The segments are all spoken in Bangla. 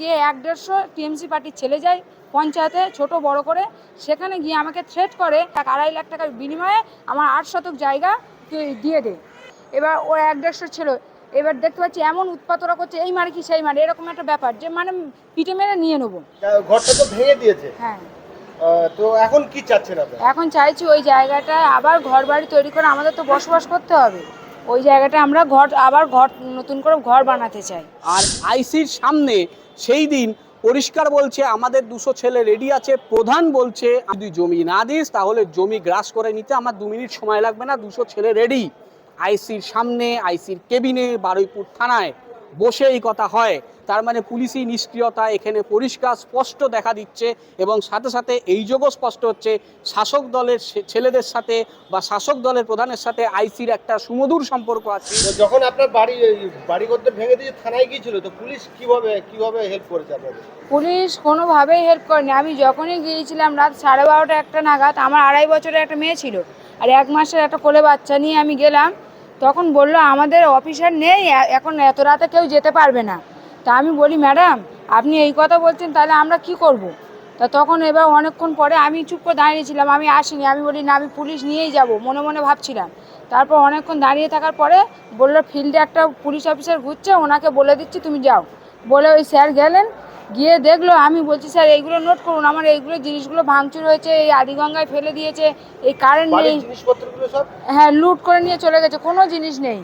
গিয়ে এক দেড়শো টিএমসি পার্টির ছেলে যায় পঞ্চায়েতে ছোট বড় করে। সেখানে গিয়ে আমাকে থ্রেট করে এক আড়াই লাখ টাকার বিনিময়ে আমার আট শতক জায়গা দিয়ে দে। এবার ও এক দেড়শো ছিল। এবার দেখতে পাচ্ছি এমন উৎপাত ওরা করছে এই মারে কি সেই মারে এরকম একটা ব্যাপার যে মানে পিঠে মেরে নিয়ে নেব। ঘরটা তো ভেঙে দিয়েছে। হ্যাঁ। তো এখন কি চাচ্ছেন এখন চাইছি ওই জায়গাটা আবার ঘর বাড়ি তৈরি করে আমাদের তো বসবাস করতে হবে। ওই জায়গাটা আমরা ঘর আবার ঘর নতুন করে ঘর বানাতে চাই। আর আইসির সামনে সেই দিন পরিষ্কার বলছে, আমাদের দুশো ছেলে রেডি আছে। প্রধান বলছে যদি জমি না দিস, তাহলে জমি গ্রাস করে নিতে আমার দু মিনিট সময় লাগবে না, দুশো ছেলে রেডি আইসির সামনে, আইসির কেবিনে বারুইপুর থানায়। বসে এই কথা হয়। তার মানে পুলিশি নিষ্ক্রিয়তা এখানে পরিষ্কার স্পষ্ট দেখা দিচ্ছে এবং সাথে সাথে এই যোগও স্পষ্ট হচ্ছে শাসক দলের ছেলেদের সাথে বা শাসক দলের প্রধানের সাথে আইসির একটা সুমধুর সম্পর্ক আছে। যখন আপনার বাড়ি বাড়ি করতে ভেঙে দিয়ে থানায় গিয়েছিল তো পুলিশ কীভাবে কীভাবে হেল্প করেছে আপনাদের? পুলিশ কোনোভাবেই হেল্প করেনি। আমি যখনই গিয়েছিলাম রাত সাড়ে বারোটা একটা নাগাদ আমার আড়াই বছরের একটা মেয়ে ছিল। আর এক মাসের একটা কোলে বাচ্চা নিয়ে আমি গেলাম। তখন বলল, আমাদের অফিসার নেই এখন এত রাতে কেউ যেতে পারবে না। তা আমি বলি, ম্যাডাম, আপনি এই কথা বলছেন, তাহলে আমরা কি করব। তা তখন এবার অনেকক্ষণ পরে আমি চুপ করে দাঁড়িয়েছিলাম আমি আসিনি, আমি বলি, না, আমি পুলিশ নিয়েই যাব। মনে মনে ভাবছিলাম। তারপর অনেকক্ষণ দাঁড়িয়ে থাকার পরে বলল, ফিল্ডে একটা পুলিশ অফিসার ঘুরছে, ওনাকে বলে দিচ্ছি, তুমি যাও। বলে ওই স্যার গেলেন গিয়ে দেখল আমি বলছি স্যার এইগুলো নোট করুন আমার এইগুলো জিনিসগুলো ভাঙচুর হয়েছে এই আদিগঙ্গায় ফেলে দিয়েছে এই কারেন্ট নেই। হ্যাঁ লুট করে নিয়ে চলে গেছে কোনো জিনিস নেই।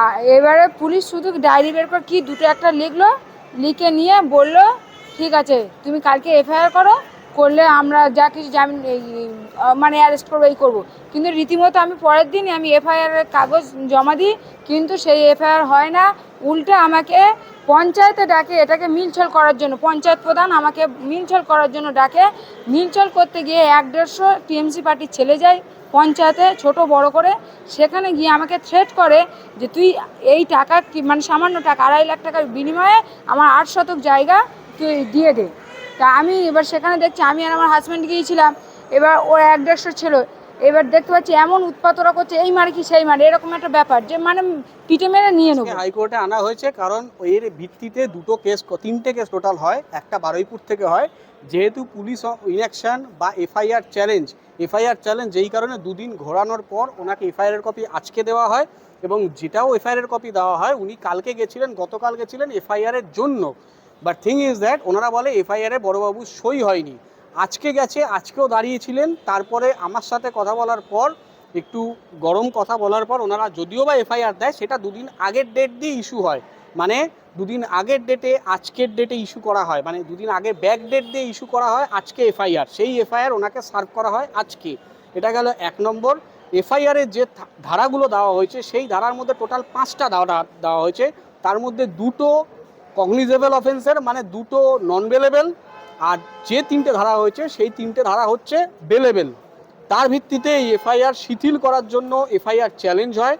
আর এবারে পুলিশ শুধু ডায়েরি বের করে কি দুটো একটা লিখলো লিখে নিয়ে বলল ঠিক আছে তুমি কালকে এফআইআর করো করলে আমরা যা কিছু জামিন মানে অ্যারেস্ট করব, এই করব। কিন্তু রীতিমতো আমি পরের দিনই আমি এফআইআর কাগজ জমা দিই, কিন্তু সেই এফআইআর হয় না। উল্টে আমাকে পঞ্চায়েতে ডাকে, এটাকে মিলছল করার জন্য। পঞ্চায়েত প্রধান আমাকে মিলছল করার জন্য ডাকে। মিলছল করতে গিয়ে এক দেড়শো টিএমসি পার্টির ছেলে যায় পঞ্চায়েতে, ছোট, বড় করে। সেখানে গিয়ে আমাকে থ্রেট করে যে তুই এই টাকা মানে সামান্য টাকা, আড়াই লাখ টাকার বিনিময়ে আমার আট শতক জায়গা তুই দিয়ে দে। তা আমি এবার সেখানে দেখছি, আমি আর আমার হাজব্যান্ড গিয়েছিলাম, এবার ও এক দেড়শো ছিল। এবার দেখতে পাচ্ছি এমন উৎপাত ওরা করছে, এই মারে কি সেই মারে, এরকম একটা ব্যাপার, যে মানে পিঠে মেরে নিয়ে নেব। হাইকোর্টে আনা হয়েছে, কারণ এর ভিত্তিতে দুটো কেস, তিনটে কেস টোটাল হয়, একটা বারুইপুর থেকে হয়। যেহেতু পুলিশ ইলেকশন বা এফআইআর চ্যালেঞ্জ এফআইআর চ্যালেঞ্জ যেই কারণে দুদিন ঘোরানোর পর ওনাকে এফআইআর কপি আজকে দেওয়া হয়, এবং যেটাও এফআইআর কপি দেওয়া হয়, উনি কালকে গেছিলেন গতকাল গেছিলেন এফআইআর এর জন্য। বাট থিং ইজ দ্যাট ওনারা বলে এফআইআর বড়বাবু সই হয়নি। আজকে গেছে, আজকেও দাঁড়িয়েছিলেন। তারপরে আমার সাথে কথা বলার পর, একটু গরম কথা বলার পর ওনারা যদিও বা এফআইআর দেয়, সেটা দুদিন আগের ডেট দিয়ে ইস্যু হয়। মানে দুদিন আগের ডেটে আজকের ডেটে ইস্যু করা হয়। মানে দুদিন আগে ব্যাক ডেট দিয়ে ইস্যু করা হয়, আজকে এফআইআর সেই এফআইআর ওনাকে সার্ভ করা হয় আজকে। এটা গেল এক নম্বর। এফআইআরের যে ধারাগুলো দেওয়া হয়েছে, সেই ধারার মধ্যে টোটাল পাঁচটা ধারা দেওয়া হয়েছে। তার মধ্যে দুটো কগনিজেবল অফেন্সের মানে দুটো নন বেলেবেল আর যে তিনটে ধারা হয়েছে, সেই তিনটে ধারা হচ্ছে বেলেবেল তার ভিত্তিতে এই এফআইআর শিথিল করার জন্য এফআইআর চ্যালেঞ্জ হয়।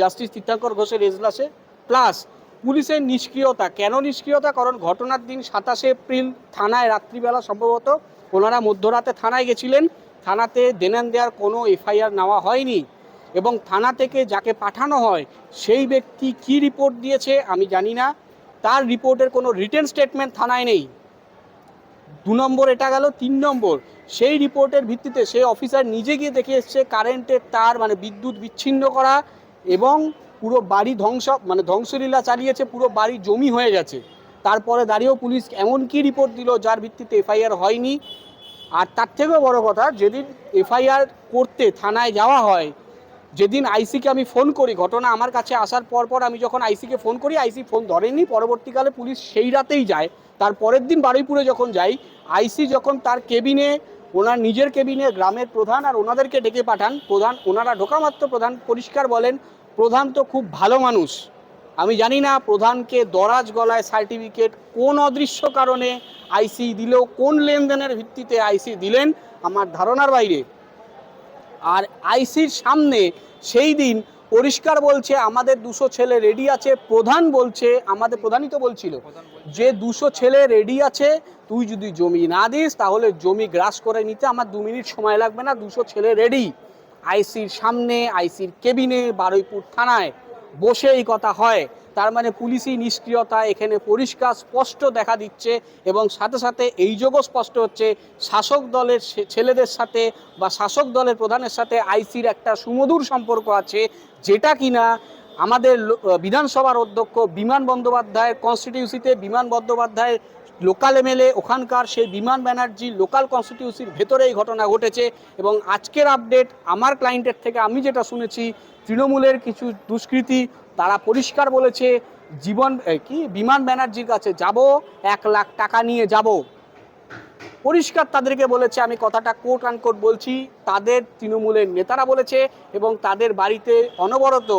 জাস্টিস তীর্থঙ্কর ঘোষের এজলাসে। প্লাস পুলিশের নিষ্ক্রিয়তা, কেন নিষ্ক্রিয়তা কারণ ঘটনার দিন সাতাশে এপ্রিল থানায় রাত্রিবেলা সম্ভবত ওনারা মধ্যরাতে থানায় গেছিলেন। থানাতে দেনান দেওয়ার কোনো এফআইআর নেওয়া হয়নি এবং থানা থেকে যাকে পাঠানো হয়, সেই ব্যক্তি কি রিপোর্ট দিয়েছে আমি জানি না। তার রিপোর্টের কোনো রিটেন স্টেটমেন্ট থানায় নেই। দু নম্বর এটা গেল, তিন নম্বর, সেই রিপোর্টের ভিত্তিতে সেই অফিসার নিজে গিয়ে দেখে এসছে কারেন্টের তার মানে বিদ্যুৎ বিচ্ছিন্ন করা এবং পুরো বাড়ি ধ্বংস মানে ধ্বংসলীলা চালিয়েছে, পুরো বাড়ি জমি হয়ে গেছে। তারপরে দাঁড়িয়েও পুলিশ এমন কি রিপোর্ট দিল যার ভিত্তিতে এফআইআর হয়নি। আর তার থেকেও বড় কথা, যেদিন এফআইআর করতে থানায় যাওয়া হয় যেদিন আইসিকে আমি ফোন করি, ঘটনা আমার কাছে আসার পর পর আমি যখন আইসিকে ফোন করি, আইসি ফোন ধরেনি, পরবর্তীকালে পুলিশ সেই রাতেই যায়। তার পরের দিন বারুইপুরে যখন যাই, আইসি যখন তার কেবিনে, ওনার নিজের কেবিনে গ্রামের প্রধান আর ওনাদেরকে ডেকে পাঠান, প্রধান, ওনারা ঢোকামাত্র প্রধান, পরিষ্কার বলেন, প্রধান তো খুব ভালো মানুষ। আমি জানি না প্রধানকে দরাজ গলায় সার্টিফিকেট কোন অদৃশ্য কারণে আইসি দিলেও, কোন লেনদেনের ভিত্তিতে আইসি দিলেন, আমার ধারণার বাইরে। আর আইসির সামনে সেই দিন পরিষ্কার বলছে, আমাদের দুশো ছেলে রেডি আছে। প্রধান বলছে, আমাদের প্রধানই তো বলছিল যে দুশো ছেলে রেডি আছে, তুই যদি জমি না দিস, তাহলে জমি গ্রাস করে নিতে আমার দু মিনিট সময় লাগবে না, দুশো ছেলে রেডি আইসির সামনে, আইসির কেবিনে বারুইপুর থানায়। বসে এই কথা হয়। তার মানে পুলিশি নিষ্ক্রিয়তা এখানে পরিষ্কার, স্পষ্ট দেখা দিচ্ছে এবং সাথে সাথে এই যোগও স্পষ্ট হচ্ছে, শাসক দলের ছেলেদের সাথে বা শাসক দলের প্রধানের সাথে আইসির একটা সুমধুর সম্পর্ক আছে, যেটা কিনা আমাদের বিধানসভার অধ্যক্ষ বিমান বন্দ্যোপাধ্যায়ের কনস্টিটিউসিতে বিমান বন্দ্যোপাধ্যায়ের লোকাল এমএলএ ওখানকার সেই বিমান ব্যানার্জি লোকাল কনস্টিটিউসির ভেতরে এই ঘটনা ঘটেছে এবং আজকের আপডেট আমার ক্লায়েন্টের থেকে আমি যেটা শুনেছি, তৃণমূলের কিছু দুষ্কৃতী তারা পরিষ্কার বলেছে, জীবন কি? বিমান ব্যানার্জির কাছে যাব, এক লাখ টাকা নিয়ে যাব। পরিষ্কার তাদেরকে বলেছে, আমি কথাটা কোট আনকোট বলছি, তাদের তৃণমূলের নেতারা বলেছে এবং তাদের বাড়িতে অনবরত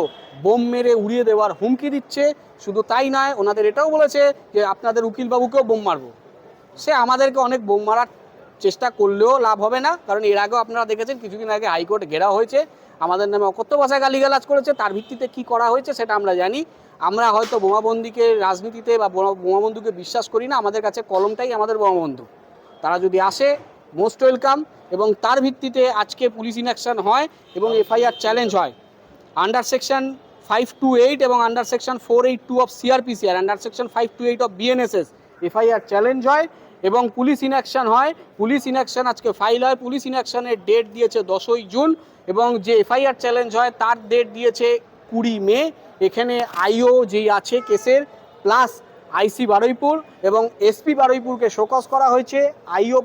বোম মেরে উড়িয়ে দেওয়ার হুমকি দিচ্ছে। শুধু তাই নয়, ওনাদের এটাও বলেছে যে, আপনাদের উকিলবাবুকেও বোম মারবো। সে আমাদেরকে অনেক বোম মারার চেষ্টা করলেও লাভ হবে না, কারণ এর আগেও আপনারা দেখেছেন, কিছুদিন আগে হাইকোর্ট ঘেরা হয়েছে। আমাদের নামে অকথ্য ভাষায় গালিগালাজ করেছে, তার ভিত্তিতে কি করা হয়েছে সেটা আমরা জানি। আমরা হয়তো বোমাবন্দিকে রাজনীতিতে বা বোমাবন্ধুকে বিশ্বাস করি না, আমাদের কাছে কলমটাই আমাদের বোমাবন্ধু। তারা যদি আসে মোস্ট ওয়েলকাম এবং তার ভিত্তিতে আজকে পুলিশ ইনঅ্যাকশন হয় এবং এফআইআর চ্যালেঞ্জ হয়। Under section five two eight এবং under section four eight two of CrPC R under section five two eight of BNSS FIR challenge হয় এবং পুলিশ ইনঅ্যাকশন হয়। পুলিশ ইনঅ্যাকশন আজকে ফাইল হয়। পুলিশ ইনঅ্যাকশনের ডেট দিয়েছে দশই জুন এবং যে এফআইআর চ্যালেঞ্জ হয় তার ডেট দিয়েছে কুড়ি মে। এখানে আইও যেই আছে কেসের প্লাস আইসি বারুইপুর এবং এসপি বারুইপুরকে শোকস করা হয়েছে। আইও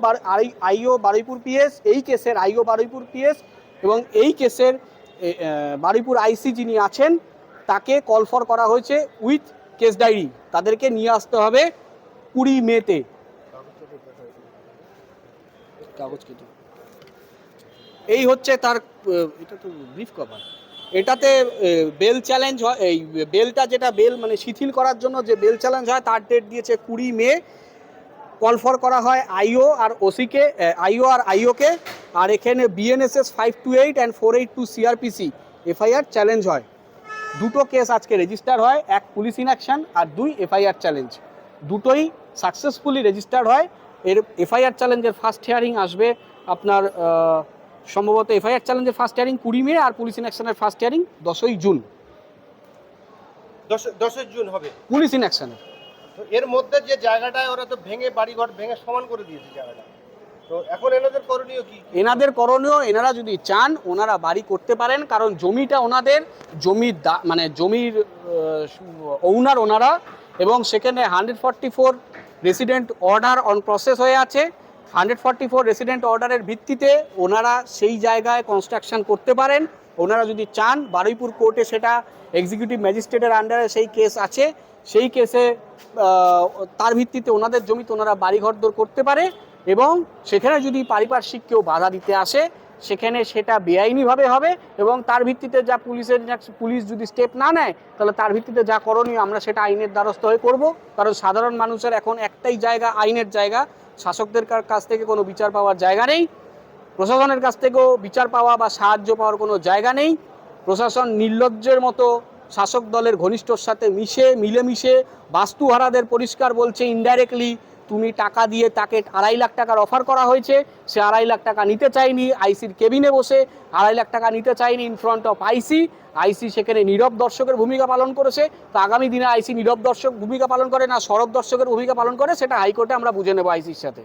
আইও বারুইপুর পিএস এই কেসের আইও বারুইপুর পিএস এবং এই কেসের বারুইপুর আইসি যিনি আছেন তাকে কল ফর করা হয়েছে উইথ কেস ডায়েরি। তাদেরকে নিয়ে আসতে হবে কুড়ি মেতে। কাগজ কেটে। এই হচ্ছে তার এটা তো ব্রিফ কভার এটাতে বেল চ্যালেঞ্জ হয়, এই বেলটা যেটা বেল মানে শিথিল করার জন্য যে বেল চ্যালেঞ্জ হয়, তার ডেট দিয়েছে কুড়ি মে। কল ফর করা হয় আইও আর ওসিকে আইও আর আইওকে। আর এখানে BNSS five two eight and four eight two CrPC FIR challenge হয়। দুটো কেস আজকে রেজিস্টার হয়, এক পুলিশ ইনঅ্যাকশন আর দুই এফআইআর চ্যালেঞ্জ দুটোই সাকসেসফুলি রেজিস্টার হয়। এর এফআইআর চ্যালেঞ্জের ফার্স্ট হিয়ারিং আসবে আপনার সম্ভবত এফআইআর চ্যালেঞ্জের ফার্স্ট হিয়ারিং কুড়ি মে আর পুলিশ ইনঅ্যাকশনের ফার্স্ট হিয়ারিং দশই জুন। দশ দশই জুন হবে। পুলিশ ইনঅ্যাকশনের তো এর মধ্যে যে জায়গাটায় ওরা তো ভেঙে বাড়িঘর ভেঙে সমান করে দিয়েছে জায়গাটা। তো এখন এনাদের করণীয় কি? এনাদের করণীয় এনারা যদি চান ওনারা বাড়ি করতে পারেন কারণ জমিটা ওনাদের জমির মানে জমির ওনার ওনারা এবং সেখানে hundred forty four resident order on process হয়ে আছে। হান্ড্রেড ফর্টি ফোর রেসিডেন্ট অর্ডারের ভিত্তিতে ওনারা সেই জায়গায় কনস্ট্রাকশন করতে পারেন। ওনারা যদি চান, বারুইপুর কোর্টে সেটা এক্সিকিউটিভ ম্যাজিস্ট্রেটের আন্ডারে সেই কেস আছে। সেই কেসে তার ভিত্তিতে ওনাদের জমিতে ওনারা বাড়িঘর দর করতে পারে এবং সেখানে যদি পারিপার্শ্বিক কেউ বাধা দিতে আসে সেখানে সেটা বেআইনিভাবে হবে এবং তার ভিত্তিতে যা পুলিশের পুলিশ যদি স্টেপ না নেয়, তাহলে তার ভিত্তিতে যা করণীয় আমরা সেটা আইনের দ্বারস্থ হয়ে করব। কারণ সাধারণ মানুষের এখন একটাই জায়গা, আইনের জায়গা। শাসকদের কাছ থেকে কোনো বিচার পাওয়ার জায়গা নেই। প্রশাসনের কাছ থেকেও বিচার পাওয়া বা সাহায্য পাওয়ার কোনো জায়গা নেই। প্রশাসন নির্লজ্জের মতো শাসক দলের ঘনিষ্ঠর সাথে মিশে, মিলেমিশে বাস্তুহারাদের পরিষ্কার বলছে ইনডাইরেক্টলি তুমি টাকা দিয়ে তাকে আড়াই লাখ টাকার অফার করা হয়েছে, সে আড়াই লাখ টাকা নিতে চায়নি, আইসির কেবিনে বসে আড়াই লাখ টাকা নিতে চায়নি in front of IC. IC সেখানে নীরব দর্শকের ভূমিকা পালন করেছে, তো আগামী দিনে আইসি নীরব দর্শক ভূমিকা পালন করে না, সরব দর্শকের ভূমিকা পালন করে, সেটা হাইকোর্টে আমরা বুঝে নেব আইসির সাথে।